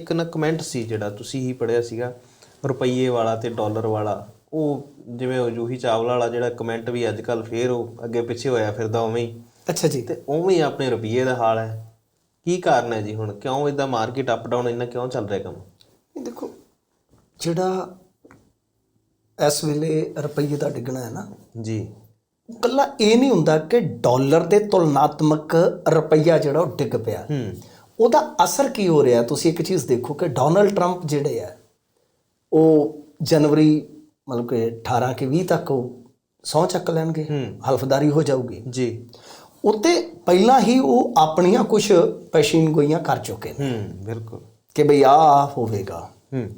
ਇੱਕ ਨਾ ਕਮੈਂਟ ਸੀ ਜਿਹੜਾ ਤੁਸੀਂ ਹੀ ਪੜਿਆ ਸੀਗਾ ਰੁਪਈਏ ਵਾਲਾ ਤੇ ਡਾਲਰ ਵਾਲਾ। ਉਹ ਜਿਵੇਂ ਉਹ ਜੂਹੀ ਚਾਵਲਾ ਵਾਲਾ ਜਿਹੜਾ ਕਮੈਂਟ ਵੀ ਅੱਜ ਕੱਲ ਫੇਰ ਉਹ ਅੱਗੇ ਪਿੱਛੇ ਹੋਇਆ ਫਿਰਦਾ ਉਵੇਂ ਹੀ। ਅੱਛਾ ਜੀ। ਤੇ ਉਵੇਂ ਹੀ ਆਪਣੇ ਰੁਪਈਏ ਦਾ ਹਾਲ ਹੈ। ਕੀ ਕਾਰਨ ਹੈ ਜੀ ਹੁਣ? ਕਿਉਂ ਇਦਾਂ ਮਾਰਕੀਟ ਅਪ ਡਾਊਨ ਇੰਨਾ ਕਿਉਂ ਚੱਲ ਰਿਹਾ ਕੰਮ? ਇਹ ਦੇਖੋ ਜਿਹੜਾ ਇਸ ਵੇਲੇ ਰੁਪਈਏ ਦਾ ਡਿੱਗਣਾ ਹੈ ਨਾ ਜੀ। ਕੱਲਾ ਇਹ ਨਹੀਂ ਹੁੰਦਾ ਕਿ ਡਾਲਰ ਦੇ ਤੁਲਨਾਤਮਕ ਰੁਪਈਆ ਜਿਹੜਾ ਉਹ ਡਿੱਗ ਪਿਆ। ਹੂੰ। ਉਹਦਾ ਅਸਰ ਕੀ ਹੋ ਰਿਹਾ? ਤੁਸੀਂ ਇੱਕ ਚੀਜ਼ ਦੇਖੋ ਕਿ ਡੋਨਲਡ ਟਰੰਪ ਜਿਹੜੇ ਆ ਉਹ ਜਨਵਰੀ ਮਤਲਬ ਕਿ 18 ਕਿ 20 ਤੱਕ ਉਹ ਸਹੁੰ ਚੱਕ ਲੈਣਗੇ ਹਲਫਦਾਰੀ ਹੋ ਜਾਊਗੀ। ਜੀ। ਉੱਤੇ ਪਹਿਲਾਂ ਹੀ ਉਹ ਆਪਣੀਆਂ ਕੁਝ ਪੈਸ਼ੀਨ ਗੋਈਆਂ ਕਰ ਚੁੱਕੇ ਨੇ। ਹੂੰ ਬਿਲਕੁਲ। ਕਿ ਭਈ ਆ ਹੋਵੇਗਾ। ਹੂੰ।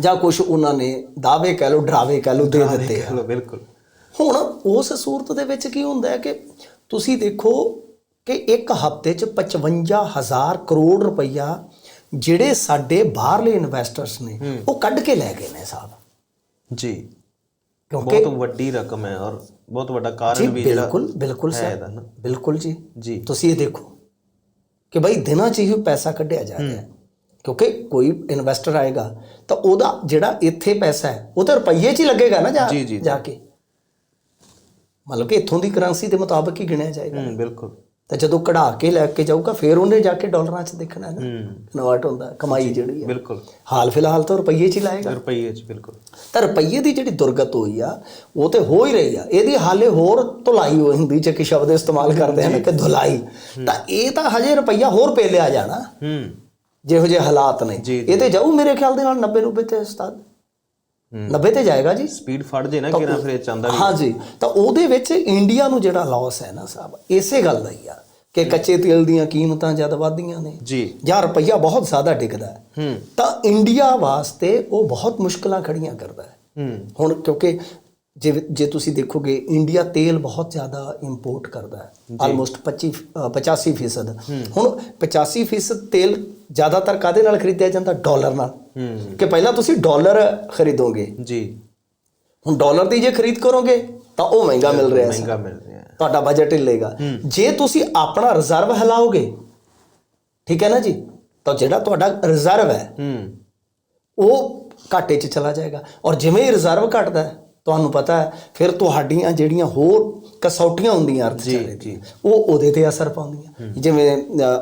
ਜਾਂ ਕੁਝ ਉਹਨਾਂ ਨੇ ਦਾਅਵੇ ਕਹਿ ਲਓ ਡਰਾਵੇ ਕਹਿ ਲਓ ਦੇ ਦਿੱਤੇ ਆ। ਬਿਲਕੁਲ। ਹੁਣ ਉਸ ਸੂਰਤ ਦੇ ਵਿੱਚ ਕੀ ਹੁੰਦਾ ਹੈ ਕਿ ਤੁਸੀਂ ਦੇਖੋ ਕਿ ਇੱਕ ਹਫ਼ਤੇ 'ਚ 55000 ਕਰੋੜ ਰੁਪਈਆ ਜਿਹੜੇ ਸਾਡੇ ਬਾਹਰਲੇ ਇਨਵੈਸਟਰਸ ਨੇ ਉਹ ਕੱਢ ਕੇ ਲੈ ਗਏ ਨੇ ਸਾਹਿਬ ਜੀ। ਕਿਉਂਕਿ ਬਹੁਤ ਵੱਡੀ ਰਕਮ ਹੈ ਔਰ ਬਹੁਤ ਵੱਡਾ ਕਾਰਨ ਵੀ ਜਿਹੜਾ ਬਿਲਕੁਲ ਬਿਲਕੁਲ ਸਰ। ਬਿਲਕੁਲ ਜੀ। ਜੀ। ਤੁਸੀਂ ਇਹ ਦੇਖੋ ਕਿ ਭਾਈ ਦਿਨਾਂ 'ਚ ਹੀ ਪੈਸਾ ਕੱਢਿਆ ਜਾ ਰਿਹਾ ਹੈ। ਕਿਉਂਕਿ ਕੋਈ ਇਨਵੈਸਟਰ ਆਏਗਾ ਤਾਂ ਉਹਦਾ ਜਿਹੜਾ ਇੱਥੇ ਪੈਸਾ ਹੈ ਉਹ ਤਾਂ ਰੁਪਈਏ 'ਚ ਹੀ ਲੱਗੇਗਾ ਨਾ ਜਾ ਕੇ। ਮਤਲਬ ਕਿ ਇੱਥੋਂ ਦੀ ਕਰੰਸੀ ਦੇ ਮੁਤਾਬਕ ਹੀ ਗਿਣਿਆ ਜਾਏਗਾ। ਬਿਲਕੁਲ। ਤਾਂ ਜਦੋਂ ਕਢਾ ਕੇ ਲੈ ਕੇ ਜਾਊਗਾ ਫਿਰ ਉਹਨੇ ਜਾ ਕੇ ਡਾਲਰਾਂ 'ਚ ਦੇਖਣਾ ਹੈ ਨਾ। ਹੂੰ। ਕਨਵਰਟ ਹੁੰਦਾ ਹੈ, ਕਮਾਈ ਜਿਹੜੀ ਹੈ ਬਿਲਕੁਲ। ਹਾਲ ਫਿਲਹਾਲ ਤਾਂ ਰੁਪਈਏ 'ਚ ਹੀ ਲਾਏਗਾ। ਰੁਪਈਏ ਚ ਬਿਲਕੁਲ। ਤਾਂ ਰੁਪਈਏ ਦੀ ਜਿਹੜੀ ਦੁਰਗਤ ਹੋਈ ਆ ਉਹ ਤੇ ਹੋ ਹੀ ਰਹੀ ਆ। ਇਹਦੀ ਹਾਲੇ ਹੋਰ ਧੁਲਾਈ ਹੋਈ ਹਿੰਦੀ 'ਚ ਇੱਕ ਸ਼ਬਦ ਇਸਤੇਮਾਲ ਕਰਦੇ ਹਨ ਕਿ ਧੁਲਾਈ। ਤਾਂ ਇਹ ਤਾਂ ਹਜੇ ਰੁਪਈਆ ਹੋਰ ਪੇਲਿਆ ਜਾਣਾ। ਹੂੰ। ਜਿਹੋ ਜਿਹੇ ਹਾਲਾਤ ਨੇ। ਇਹ ਤੇ ਜਾਊ ਮੇਰੇ ਖਿਆਲ ਦੇ ਨਾਲ 90 90 ਤੇ ਉਸਤਾਦ। ਹੂੰ। 90 ਤੇ ਜਾਏਗਾ ਜੀ। ਸਪੀਡ ਫੜ ਜੇ ਨਾ ਕਿਰਾਂ ਫਿਰ ਚਾਹੁੰਦਾ ਵੀ ਹਾਂ ਜੀ ਤਾਂ ਉਹਦੇ ਵਿੱਚ ਇੰਡੀਆ ਨੂੰ ਜਿਹੜਾ ਲਾਸ ਹੈ ਨਾ ਸਾਹਿਬ ਇਸੇ ਗੱਲ ਦਾ ਹੀ ਆ ਕਿ ਕੱਚੇ ਤੇਲ ਦੀਆਂ ਕੀਮਤਾਂ ਜਦ ਵਧਦੀਆਂ ਨੇ ਜੀ। ਜਾਂ ਰੁਪਈਆ ਬਹੁਤ ਜ਼ਿਆਦਾ ਡਿੱਗਦਾ ਹੈ ਤਾਂ ਇੰਡੀਆ ਵਾਸਤੇ ਉਹ ਬਹੁਤ ਮੁਸ਼ਕਲਾਂ ਖੜੀਆਂ ਕਰਦਾ ਹੈ। ਹੂੰ। ਹੁਣ ਕਿਉਂਕਿ ਜੇ ਜੇ ਤੁਸੀਂ ਦੇਖੋਗੇ ਇੰਡੀਆ ਤੇਲ ਬਹੁਤ ਜ਼ਿਆਦਾ ਇੰਪੋਰਟ ਕਰਦਾ ਹੈ। ਆਲਮੋਸਟ 25 ਅ, 85% ਫੀਸਦ। ਹੁਣ 85% ਫੀਸਦ ਤੇਲ ਜ਼ਿਆਦਾਤਰ ਕਾਦੇ ਨਾਲ ਖਰੀਦਿਆ ਜਾਂਦਾ? ਡਾਲਰ ਨਾਲ। ਕਿ ਪਹਿਲਾਂ ਤੁਸੀਂ ਡਾਲਰ ਖਰੀਦੋਗੇ। ਜੀ। ਹੁਣ ਡਾਲਰ ਦੀ ਜੇ ਖਰੀਦ ਕਰੋਗੇ ਤਾਂ ਉਹ ਮਹਿੰਗਾ ਮਿਲ ਰਿਹਾ ਹੈ। ਮਹਿੰਗਾ ਮਿਲ ਰਿਹਾ ਹੈ। ਤੁਹਾਡਾ ਬਜਟ ਹਿੱਲੇਗਾ। ਜੇ ਤੁਸੀਂ ਆਪਣਾ ਰਿਜ਼ਰਵ ਹਿਲਾਓਗੇ ਠੀਕ ਹੈ ਨਾ ਜੀ? ਤਾਂ ਜਿਹੜਾ ਤੁਹਾਡਾ ਰਿਜ਼ਰਵ ਹੈ ਉਹ ਘਾਟੇ 'ਚ ਚਲਾ ਜਾਏਗਾ। ਔਰ ਜਿਵੇਂ ਹੀ ਰਿਜ਼ਰਵ ਘਟਦਾ ਹੈ ਤੁਹਾਨੂੰ ਪਤਾ ਹੈ ਫਿਰ ਤੁਹਾਡੀਆਂ ਜਿਹੜੀਆਂ ਹੋਰ ਕਸੌਟੀਆਂ ਹੁੰਦੀਆਂ ਅਰਥਚਾਰੇ ਜੀ। ਉਹ ਉਹਦੇ ਤੇ ਅਸਰ ਪਾਉਂਦੀਆਂ। ਜਿਵੇਂ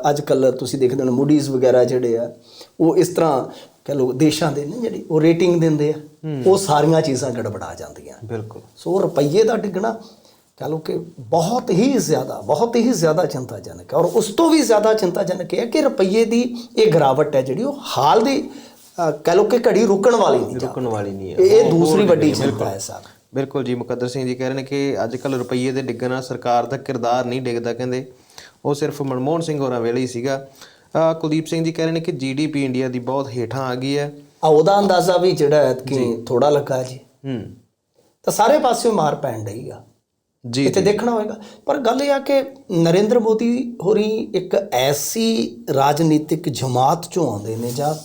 ਅੱਜ ਕੱਲ ਤੁਸੀਂ ਦੇਖਦੇ ਹੋ ਮੂਡੀਜ਼ ਵਗੈਰਾ ਜਿਹੜੇ ਆ ਉਹ ਇਸ ਤਰ੍ਹਾਂ ਕਹ ਲੋ ਦੇਸ਼ਾਂ ਦੇ ਨੇ ਜਿਹੜੀ ਉਹ ਰੇਟਿੰਗ ਦਿੰਦੇ ਆ ਉਹ ਸਾਰੀਆਂ ਚੀਜ਼ਾਂ ਗੜਬੜਾ ਜਾਂਦੀਆਂ। ਬਿਲਕੁਲ। ਸੋ ਰੁਪਈਏ ਦਾ ਡਿੱਗਣਾ ਕਹ ਲੋ ਕਿ ਬਹੁਤ ਹੀ ਜ਼ਿਆਦਾ ਬਹੁਤ ਹੀ ਜ਼ਿਆਦਾ ਚਿੰਤਾਜਨਕ ਹੈ। ਔਰ ਉਸ ਤੋਂ ਵੀ ਜ਼ਿਆਦਾ ਚਿੰਤਾਜਨਕ ਹੈ ਕਿ ਰੁਪਈਏ ਦੀ ਇਹ ਗਿਰਾਵਟ ਹੈ ਜਿਹੜੀ ਉਹ ਹਾਲ ਦੀ ਕਹਿ ਲੋ ਕਿ ਘੜੀ ਰੁਕਣ ਵਾਲੀ ਨਹੀਂ ਰੁਕਣ ਵਾਲੀ ਨਹੀਂ ਹੈ। ਇਹ ਦੂਸਰੀ ਵੱਡੀ ਚਿੰਤਾ ਹੈ ਸਰ। ਬਿਲਕੁਲ ਜੀ ਮੁਕੱਦਰ ਸਿੰਘ ਜੀ ਕਹਿ ਰਹੇ ਨੇ ਕਿ ਅੱਜ ਕੱਲ ਰੁਪਈਏ ਦੇ ਡਿੱਗਣ ਨਾਲ ਸਰਕਾਰ ਦਾ ਕਿਰਦਾਰ ਨਹੀਂ ਡਿੱਗਦਾ ਕਹਿੰਦੇ। ਉਹ ਸਿਰਫ ਮਨਮੋਹਨ ਸਿੰਘ ਹੋਰਾਂ ਵੇਲੇ ਹੀ ਸੀਗਾ। ਕੁਲਦੀਪ ਸਿੰਘ ਜੀ ਕਹਿ ਰਹੇ ਨੇ ਕਿ ਜੀਡੀਪੀ ਇੰਡੀਆ ਦੀ ਬਹੁਤ ਹੇਠਾਂ ਆ ਗਈ ਹੈ। ਆ ਉਹਦਾ ਅੰਦਾਜ਼ਾ ਵੀ ਜਿਹੜਾ ਹੈ ਕਿ ਥੋੜਾ ਲੱਗਾ ਜੀ। ਹੂੰ। ਤਾਂ ਸਾਰੇ ਪਾਸਿਓਂ ਮਾਰ ਪੈਣ ਆ। ਜੀ ਇੱਥੇ ਦੇਖਣਾ ਹੋਏਗਾ। ਪਰ ਗੱਲ ਇਹ ਆ ਕਿ ਨਰਿੰਦਰ ਮੋਦੀ ਹੋਰੀ ਇੱਕ ਐਸੀ ਰਾਜਨੀਤਿਕ ਜਮਾਤ ਚੋਂ ਆਉਂਦੇ ਨੇ ਜਾਂ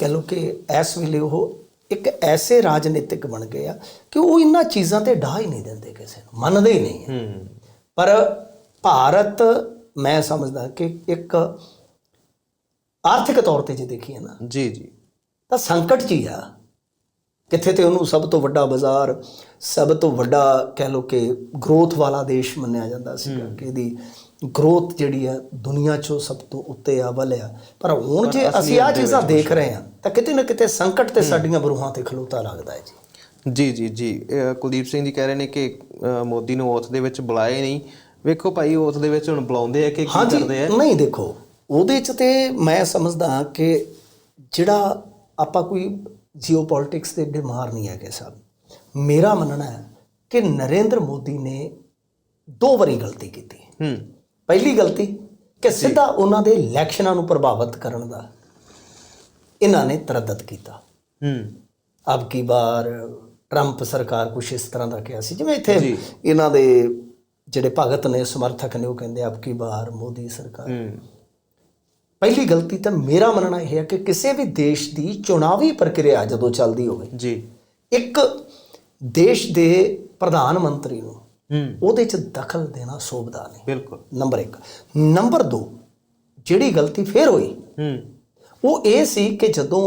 ਕਹ ਲੋ ਕਿ ਇਸ ਵੇਲੇ ਉਹ ਇੱਕ ਐਸੇ ਰਾਜਨੀਤਿਕ ਬਣ ਗਏ ਆ ਕਿ ਉਹ ਇਹਨਾਂ ਚੀਜ਼ਾਂ ਤੇ ਢਾਹ ਹੀ ਨਹੀਂ ਦਿੰਦੇ ਕਿਸੇ ਨੂੰ। ਮੰਨਦੇ ਹੀ ਨਹੀਂ ਪਰ ਭਾਰਤ ਮੈਂ ਸਮਝਦਾ ਕਿ ਇੱਕ ਆਰਥਿਕ ਤੌਰ ਤੇ ਜੇ ਦੇਖੀਏ ਨਾ ਜੀ ਜੀ। ਤਾਂ ਸੰਕਟ 'ਚ ਹੀ ਆ। ਕਿੱਥੇ ਤੇ ਉਹਨੂੰ ਸਭ ਤੋਂ ਵੱਡਾ ਬਾਜ਼ਾਰ ਸਭ ਤੋਂ ਵੱਡਾ ਕਹਿ ਲੋ ਕਿ ਗਰੋਥ ਵਾਲਾ ਦੇਸ਼ ਮੰਨਿਆ ਜਾਂਦਾ ਸੀਗਾ ਕਿ ਇਹਦੀ ਗਰੋਥ ਜਿਹੜੀ ਆ ਦੁਨੀਆ 'ਚੋਂ ਸਭ ਤੋਂ ਉੱਤੇ ਆ। ਵੱਲਿਆ ਪਰ ਹੁਣ ਜੇ ਅਸੀਂ ਆ ਚੀਜ਼ਾਂ ਦੇਖ ਰਹੇ ਹਾਂ ਤਾਂ ਕਿਤੇ ਨਾ ਕਿਤੇ ਸੰਕਟ ਤੇ ਸਾਡੀਆਂ ਬਰੂਹਾਂ ਤੇ ਖਲੋਤਾ ਲੱਗਦਾ ਹੈ ਜੀ। ਜੀ ਜੀ ਜੀ। ਕੁਲਦੀਪ ਸਿੰਘ ਜੀ ਕਹਿ ਰਹੇ ਨੇ ਕਿ ਮੋਦੀ ਨੂੰ ਓਥ ਦੇ ਵਿੱਚ ਬੁਲਾਏ ਨਹੀਂ। ਵੇਖੋ ਭਾਈ ਓਥ ਦੇ ਵਿੱਚ ਹੁਣ ਬੁਲਾਉਂਦੇ ਆ ਕਿ ਕੀ ਕਰਦੇ ਆ? ਨਹੀਂ ਦੇਖੋ ਉਹਦੇ 'ਚ ਤੇ ਮੈਂ ਸਮਝਦਾ ਕਿ ਜਿਹੜਾ ਆਪਾਂ ਕੋਈ ਜੀਓਪੋਲਿਟਿਕਸ ਦੇ ਬਿਮਾਰ ਨਹੀਂ ਹੈਗੇ ਸਭ ਮੇਰਾ ਮੰਨਣਾ ਹੈ ਕਿ ਨਰਿੰਦਰ ਮੋਦੀ ਨੇ ਦੋ ਵਾਰੀ ਗਲਤੀ ਕੀਤੀ। ਹੂੰ। ਪਹਿਲੀ ਗਲਤੀ ਕਿ ਸਿੱਧਾ ਉਹਨਾਂ ਦੇ ਇਲੈਕਸ਼ਨਾਂ ਨੂੰ ਪ੍ਰਭਾਵਿਤ ਕਰਨ ਦਾ ਇਹਨਾਂ ਨੇ ਤਰੱਦਦ ਕੀਤਾ। ਹੂੰ। ਅਬ ਕੀ ਵਾਰ ਟਰੰਪ ਸਰਕਾਰ ਕੁਛ ਇਸ ਤਰ੍ਹਾਂ ਦਾ ਕਿਹਾ ਸੀ ਜਿਵੇਂ ਇੱਥੇ। ਇਹਨਾਂ ਦੇ ਜਿਹੜੇ ਭਗਤ ਨੇ ਸਮਰਥਕ ਨੇ ਉਹ ਕਹਿੰਦੇ ਅਬ ਕੀ ਵਾਰ ਮੋਦੀ ਸਰਕਾਰ। ਹੂੰ। ਪਹਿਲੀ ਗਲਤੀ ਤਾਂ ਮੇਰਾ ਮੰਨਣਾ ਇਹ ਹੈ ਕਿ ਕਿਸੇ ਵੀ ਦੇਸ਼ ਦੀ ਚੁਣਾਵੀ ਪ੍ਰਕਿਰਿਆ ਜਦੋਂ ਚੱਲਦੀ ਹੋਵੇ ਜੀ। ਇੱਕ ਦੇਸ਼ ਦੇ ਪ੍ਰਧਾਨ ਮੰਤਰੀ ਨੂੰ ਉਹਦੇ 'ਚ ਦਖਲ ਦੇਣਾ ਸੋਭਦਾ ਨਹੀਂ। ਬਿਲਕੁਲ। ਨੰਬਰ 1 ਨੰਬਰ 2 ਜਿਹੜੀ ਗਲਤੀ ਫੇਰ ਹੋਈ ਹੂੰ। ਉਹ ਇਹ ਸੀ ਕਿ ਜਦੋਂ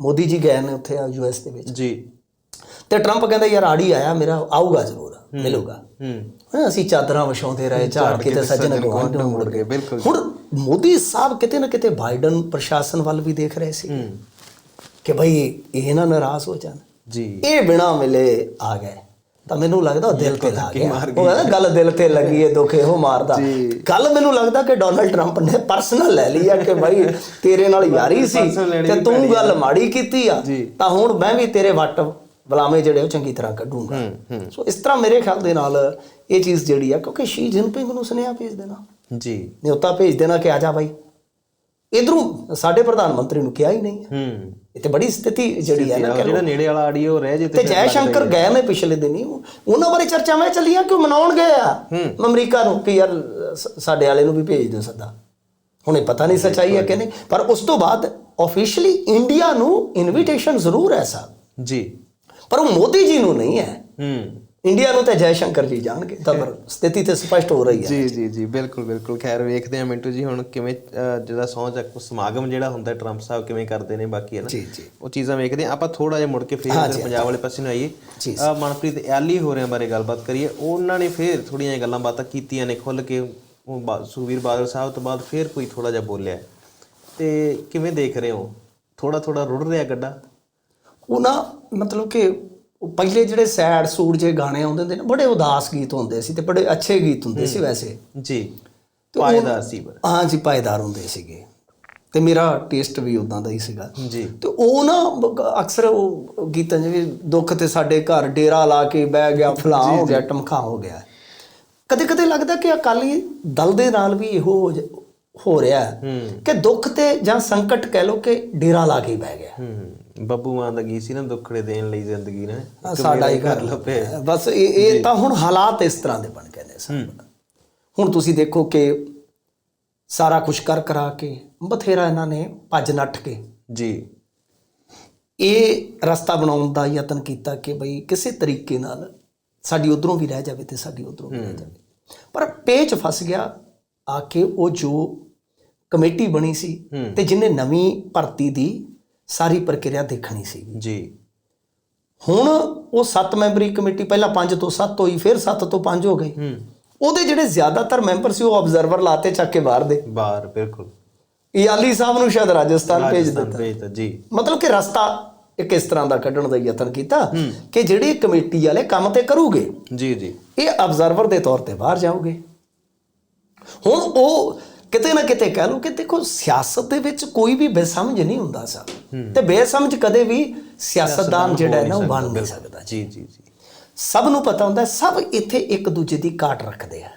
ਮੋਦੀ ਜੀ ਗਏ ਨੇ ਉੱਥੇ ਯੂਐਸ ਦੇ ਵਿੱਚ ਜੀ। ਤੇ ਟਰੰਪ ਕਹਿੰਦਾ ਯਾਰ ਆੜੀ ਆਇਆ ਮੇਰਾ ਆਊਗਾ ਜ਼ਰੂਰ ਮਿਲੂਗਾ। ਹੂੰ। ਅਸੀਂ ਚਾਦਰਾਂ ਵਿਛਾਉਂਦੇ ਰਹੇ ਝਾੜ ਕੇ ਤੇ ਸੱਜਣ ਗਵਾਂਢ ਨੂੰ ਮੁੜ ਗਏ ਬਿਲਕੁਲ ਹੁਣ ਮੋਦੀ ਸਾਹਿਬ ਕਿਤੇ ਨਾ ਕਿਤੇ ਬਾਈਡਨ ਪ੍ਰਸ਼ਾਸਨ ਵੱਲ ਵੀ ਦੇਖ ਰਹੇ ਸੀ ਕਿ ਭਈ ਇਹ ਨਾ ਨਾਰਾਜ਼ ਹੋ ਜਾਣ। ਜੀ। ਇਹ ਬਿਨਾ ਮਿਲੇ ਆ ਗਏ। ਤਾਂ ਮੈਨੂੰ ਲੱਗਦਾ ਦਿਲ ਤੇ ਲੱਗ ਗਿਆ। ਉਹ ਗੱਲ ਦਿਲ ਤੇ ਲੱਗੀ ਏ ਦੁੱਖ ਇਹੋ ਮਾਰਦਾ। ਕੱਲ ਮੈਨੂੰ ਲੱਗਦਾ ਕਿ ਡੋਨਲਡ ਟਰੰਪ ਨੇ ਪਰਸਨਲ ਲੈ ਲਈ ਆ ਕਿ ਭਾਈ ਤੇਰੇ ਨਾਲ ਯਾਰੀ ਸੀ ਤੇ ਤੂੰ ਗੱਲ ਮਾੜੀ ਕੀਤੀ ਆ। ਤਾਂ ਹੁਣ ਮੈਂ ਵੀ ਤੇਰੇ ਵੱਟ ਬਲਾਮੇ ਜਿਹੜੇ ਉਹ ਚੰਗੀ ਤਰ੍ਹਾਂ ਕੱਢੂੰਗਾ। ਸੋ ਇਸ ਤਰ੍ਹਾਂ ਮੇਰੇ ਖਿਆਲ ਦੇ ਨਾਲ ਇਹ ਚੀਜ਼ ਜਿਹੜੀ ਆ ਕਿਉਂਕਿ ਸ਼ੀ ਜਿਨਪਿੰਗ ਨੂੰ ਸੁਨੇਹਾ ਭੇਜ ਦੇਣਾ। ਜੀ। ਨਿਉਤਾ ਭੇਜ ਦੇਣਾ ਕਿ ਆ ਜਾ ਬਾਈ। ਇਧਰੋਂ ਸਾਡੇ ਪ੍ਰਧਾਨ ਮੰਤਰੀ ਨੂੰ ਕਿਹਾ ਹੀ ਨਹੀਂ ਹੈ। ਤੇ ਬੜੀ ਸਥਿਤੀ ਜਿਹੜੀ ਹੈ ਨਾ ਜਿਹੜਾ ਨੇੜੇ ਵਾਲਾ ਆਡੀਓ ਰਹਿ ਜੇ ਤੇ ਜੈ ਸ਼ੰਕਰ ਗਏ ਨੇ ਪਿਛਲੇ ਦਿਨੀ। ਉਹਨਾਂ ਬਾਰੇ ਚਰਚਾਵਾਂ ਚੱਲੀਆਂ ਕਿ ਉਹ ਮਨਾਉਣ ਗਏ ਆ? ਅਮਰੀਕਾ ਨੂੰ ਕਿ ਯਾਰ ਸਾਡੇ ਵਾਲੇ ਨੂੰ ਵੀ ਭੇਜ ਦਿਓ ਸੱਦਾ। ਹੁਣ ਇਹ ਪਤਾ ਨਹੀਂ ਸੱਚਾਈ ਹੈ ਕਿ ਨਹੀਂ। ਪਰ ਉਸ ਤੋਂ ਬਾਅਦ ਆਫੀਸ਼ੀਅਲੀ ਇੰਡੀਆ ਨੂੰ ਇਨਵੀਟੇਸ਼ਨ ਜ਼ਰੂਰ ਹੈ ਸਾਹਿਬ ਜੀ। ਪਰ ਉਹ ਮੋਦੀ ਜੀ ਨੂੰ ਨਹੀਂ ਹੈ। ਹੂੰ। ਇੰਡੀਆ ਨੂੰ ਤਾਂ ਜੈ ਸ਼ੰਕਰ ਜੀ ਜਾਣਗੇ ਤਾਂ ਪਰ ਸਥਿਤੀ ਤੇ ਸਪਸ਼ਟ ਹੋ ਰਹੀ ਹੈ। ਜੀ ਜੀ ਜੀ ਬਿਲਕੁਲ ਬਿਲਕੁਲ। ਖੈਰ ਵੇਖਦੇ ਆ ਮਿੰਟੂ ਜੀ ਹੁਣ ਕਿਵੇਂ ਜਿਹੜਾ ਸਹੁੰ ਚੱਕ ਸਮਾਗਮ ਜਿਹੜਾ ਹੁੰਦਾ ਟਰੰਪ ਸਾਹਿਬ ਕਿਵੇਂ ਕਰਦੇ ਨੇ ਬਾਕੀ ਹੈ ਨਾ। ਉਹ ਚੀਜ਼ਾਂ ਵੇਖਦੇ ਆ ਆਪਾਂ ਥੋੜਾ ਜਿਹਾ ਮੁੜ ਕੇ ਫੇਰ ਹਾਂ ਪੰਜਾਬ ਵਾਲੇ ਪਾਸੇ ਨੂੰ ਆਈਏ। ਮਨਪ੍ਰੀਤ ਐਲੀ ਹੋਰਿਆਂ ਬਾਰੇ ਗੱਲਬਾਤ ਕਰੀਏ। ਉਹਨਾਂ ਨੇ ਫੇਰ ਥੋੜੀਆਂ ਗੱਲਾਂ ਬਾਤਾਂ ਕੀਤੀਆਂ ਨੇ ਖੁੱਲ ਕੇ। ਉਹ ਸੁਖਬੀਰ ਬਾਦਲ ਸਾਹਿਬ ਤੋਂ ਬਾਅਦ ਫੇਰ ਕੋਈ ਥੋੜਾ ਜਿਹਾ ਬੋਲਿਆ। ਤੇ ਕਿਵੇਂ ਦੇਖ ਰਹੇ ਹੋ? ਥੋੜਾ ਥੋੜਾ ਰੁੜ ਰਿਹਾ ਗੱਡਾ? ਉਹ ਨਾ ਮਤਲਬ ਕਿ ਉਹ ਪਹਿਲੇ ਜਿਹੜੇ ਸੈਡ ਸੂਟ ਜੇ ਗਾਣੇ ਆਉਂਦੇ ਹੁੰਦੇ ਨੇ ਬੜੇ ਉਦਾਸ ਗੀਤ ਹੁੰਦੇ ਸੀ ਤੇ ਬੜੇ ਅੱਛੇ ਗੀਤ ਹੁੰਦੇ ਸੀ ਵੈਸੇ। ਜੀ ਪਾਇਦਾਰ ਸੀ ਪਰ ਹਾਂ ਜੀ ਪਾਇਦਾਰ ਹੁੰਦੇ ਸੀਗੇ। ਤੇ ਮੇਰਾ ਟੇਸਟ ਵੀ ਉਦਾਂ ਦਾ ਹੀ ਸੀਗਾ। ਜੀ। ਤੇ ਉਹ ਨਾ ਅਕਸਰ ਉਹ ਗੀਤਾਂ ਜਿਵੇਂ ਦੁੱਖ ਤੇ ਸਾਡੇ ਘਰ ਡੇਰਾ ਲਾ ਕੇ ਬਹਿ ਗਿਆ ਫਲਾਂ ਹੋ ਗਿਆ ਟਮਖਾ ਹੋ ਗਿਆ। ਕਦੇ ਕਦੇ ਲੱਗਦਾ ਕਿ ਅਕਾਲੀ ਦਲ ਦੇ ਨਾਲ ਵੀ ਇਹੋ ਹੋ ਰਿਹਾ। ਹੈ। ਕਿ ਦੁੱਖ ਤੇ ਜਾਂ ਸੰਕਟ ਕਹਿ ਲੋ ਕਿ ਡੇਰਾ ਲਾ ਕੇ ਬਹਿ ਗਿਆ। ਹੂੰ। ਬੱਬੂ ਮਾਨ ਦਾ ਗੀਤ ਸੀ ਨਾ ਦੁੱਖੜੇ ਦੇਣ ਲਈ ਜ਼ਿੰਦਗੀ ਨੇ ਸਾਡਾ ਹੀ ਘਰ ਲੱਭੇ ਬਸ ਇਹ ਇਹ ਤਾਂ ਹੁਣ ਹਾਲਾਤ ਇਸ ਤਰ੍ਹਾਂ ਦੇ ਬਣ ਗਏ ਨੇ ਸਭ ਹੁਣ ਤੁਸੀਂ ਦੇਖੋ ਕਿ ਸਾਰਾ ਕੁਝ ਕਰ ਕਰਾ ਕੇ ਬਥੇਰਾ ਇਹਨਾਂ ਨੇ ਭੱਜ ਨੱਠ ਕੇ। ਜੀ। ਇਹ ਰਸਤਾ ਬਣਾਉਣ ਦਾ ਯਤਨ ਕੀਤਾ ਕਿ ਬਈ ਕਿਸੇ ਤਰੀਕੇ ਨਾਲ ਸਾਡੀ ਉਧਰੋਂ ਵੀ ਰਹਿ ਜਾਵੇ ਤੇ ਸਾਡੀ ਉਧਰੋਂ ਵੀ ਰਹਿ ਜਾਵੇ। ਪਰ ਪੇਚ ਫਸ ਗਿਆ ਆ ਕੇ ਉਹ ਜੋ ਕਮੇਟੀ ਬਣੀ ਸੀ ਤੇ ਜਿਹਨੇ ਨਵੀਂ ਭਰਤੀ ਦੀ ਸਾਰੀ ਪ੍ਰਕਿਰਿਆ ਦੇਖਣੀ ਸੀ। ਜੀ। ਹੁਣ ਉਹ 7 ਮੈਂਬਰੀ ਕਮੇਟੀ ਪਹਿਲਾਂ 5 ਤੋਂ 7 ਹੋਈ ਫਿਰ 7 ਤੋਂ 5 ਹੋ ਗਈ ਹੂੰ। ਉਹਦੇ ਜਿਹੜੇ ਜ਼ਿਆਦਾਤਰ ਮੈਂਬਰ ਸੀ ਉਹ ਆਬਜ਼ਰਵਰ ਲਾਤੇ ਚੱਕ ਕੇ ਬਾਹਰ ਦੇ। ਬਾਹਰ ਬਿਲਕੁਲ। ਇਆਲੀ ਸਾਹਿਬ ਨੂੰ ਸ਼ਾਇਦ ਰਾਜਸਥਾਨ ਭੇਜ ਦਿੱਤਾ। ਜੀ। ਮਤਲਬ ਕਿ ਰਸਤਾ ਇੱਕ ਇਸ ਤਰ੍ਹਾਂ ਦਾ ਕੱਢਣ ਦਾ ਯਤਨ ਕੀਤਾ ਕਿ ਜਿਹੜੀ ਕਮੇਟੀ ਵਾਲੇ ਕੰਮ ਤੇ ਕਰੂਗੇ ਜੀ ਜੀ। ਇਹ ਆਬਜ਼ਰਵਰ ਦੇ ਤੌਰ ਤੇ ਬਾਹਰ ਜਾਓਗੇ। ਹੁਣ ਉਹ ਕਿਤੇ ਨਾ ਕਿਤੇ ਕਹਿ ਲਓ ਕਿ ਦੇਖੋ ਸਿਆਸਤ ਦੇ ਵਿੱਚ ਕੋਈ ਵੀ ਬੇਸਮਝ ਨਹੀਂ ਹੁੰਦਾ ਸਾਹਿਬ ਤੇ ਬੇਸਮਝ ਕਦੇ ਵੀ ਸਿਆਸਤਦਾਨ ਜਿਹੜਾ ਹੈ ਨਾ ਉਹ ਬਣ ਨਹੀਂ ਸਕਦਾ। ਜੀ ਜੀ ਜੀ। ਸਭ ਨੂੰ ਪਤਾ ਹੁੰਦਾ ਸਭ ਇੱਥੇ ਇੱਕ ਦੂਜੇ ਦੀ ਕਾਟ ਰੱਖਦੇ ਆ।